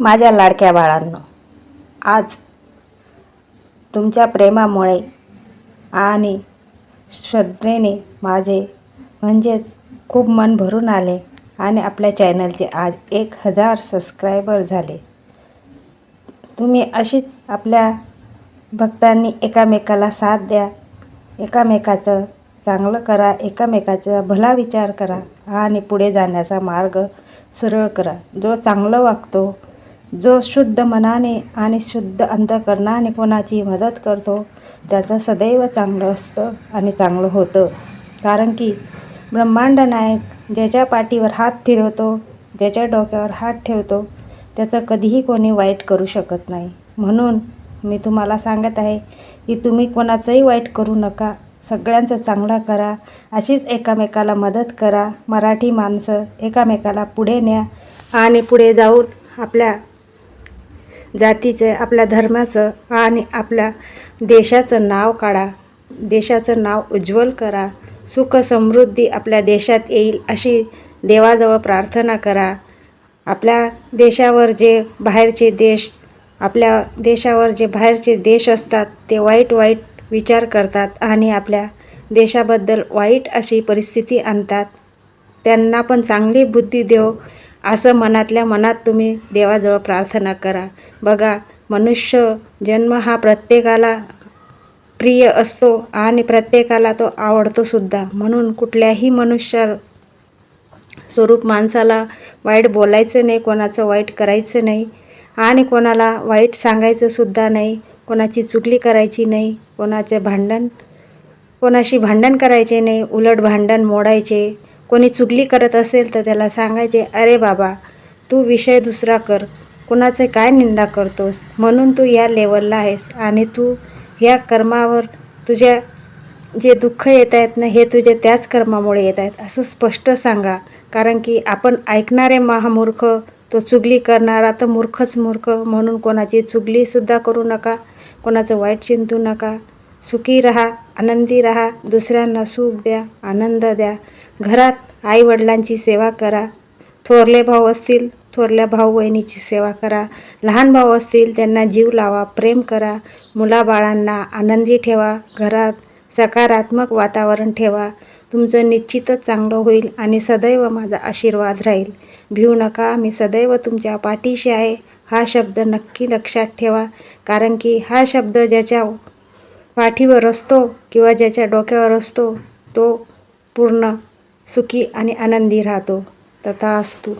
माझ्या लाडक्या बाळांनो आज तुमच्या प्रेमामुळे आणि श्रद्धेने माझे म्हणजेच खूप मन भरून आले आणि आपल्या चॅनलचे आज एक हजार सबस्क्रायबर झाले. तुम्ही अशीच आपल्या भक्तांनी एकामेकाला साथ द्या एकामेकाचं चांगलं करा एकामेकाचा भला विचार करा आणि पुढे जाण्याचा मार्ग सरळ करा. जो चांगलं वागतो जो शुद्ध मनाने आणि शुद्ध अंतकरणाने कोणाची मदत करतो त्याचं सदैव चांगलं असतं आणि चांगलं होतं. कारण की ब्रह्मांड नायक ज्याच्या पाठीवर हात फिरवतो ज्याच्या डोक्यावर हात ठेवतो त्याचं कधीही कोणी वाईट करू शकत नाही. म्हणून मी तुम्हाला सांगत आहे की तुम्ही कोणाचंही वाईट करू नका सगळ्यांचं चांगलं करा अशीच एकामेकाला मदत करा मराठी माणसं एकामेकाला पुढे न्या आणि पुढे जाऊन आपल्या जातीचं आपल्या धर्माचं आणि आपल्या देशाचं नाव काढा. देशाचं नाव उज्ज्वल करा. सुख समृद्धी आपल्या देशात येईल अशी देवाजवळ प्रार्थना करा. आपल्या देशावर जे बाहेरचे देश आपल्या देशावर जे बाहेरचे देश असतात ते वाईट वाईट विचार करतात आणि आपल्या देशाबद्दल वाईट अशी परिस्थिती आणतात. त्यांना पण चांगली बुद्धी देव असं मनातल्या मनात तुम्ही देवाजवळ प्रार्थना करा. बघा मनुष्य जन्म हा प्रत्येकाला प्रिय असतो आणि प्रत्येकाला तो आवडतोसुद्धा म्हणून कुठल्याही मनुष्य स्वरूप माणसाला वाईट बोलायचं नाही कोणाचं वाईट करायचं नाही आणि कोणाला वाईट सांगायचंसुद्धा नाही कोणाची चुकली करायची नाही कोणाचे भांडण कोणाशी भांडण करायचे नाही उलट भांडण मोडायचे कोणी चुगली करत असेल तर त्याला सांगायचे अरे बाबा तू विषय दुसरा कर. कुणाचे काय निंदा करतोस? म्हणून तू या लेवलला आहेस आणि तू या कर्मावर तुझ्या जे दुःख येत आहेत ना हे तुझे त्याच कर्मामुळे येत आहेत. असं स्पष्ट सांगा. कारण की आपण ऐकणारे महामूर्ख तो चुगली करणारा तर मूर्खच मूर्ख. म्हणून कोणाची चुगलीसुद्धा करू नका. कोणाचं वाईट चिंतू नका. सुखी रहा. आनंदी राहा दुसऱ्यांना सुख द्या आनंद द्या. घरात आईवडिलांची सेवा करा. थोरले भाऊ असतील थोरल्या भाऊ बहिणीची सेवा करा. लहान भाऊ असतील त्यांना जीव लावा प्रेम करा. मुलाबाळांना आनंदी ठेवा. घरात सकारात्मक वातावरण ठेवा. तुमचं निश्चितच चांगलं होईल आणि सदैव माझा आशीर्वाद राहील. भिवू नका मी सदैव तुमच्या पाठीशी आहे. हा शब्द नक्की लक्षात ठेवा कारण की हा शब्द ज्याच्या पाठीवर असतो किंवा ज्याच्या डोक्यावर असतो तो पूर्ण सुखी आणि आनंदी राहतो. तथा असतो.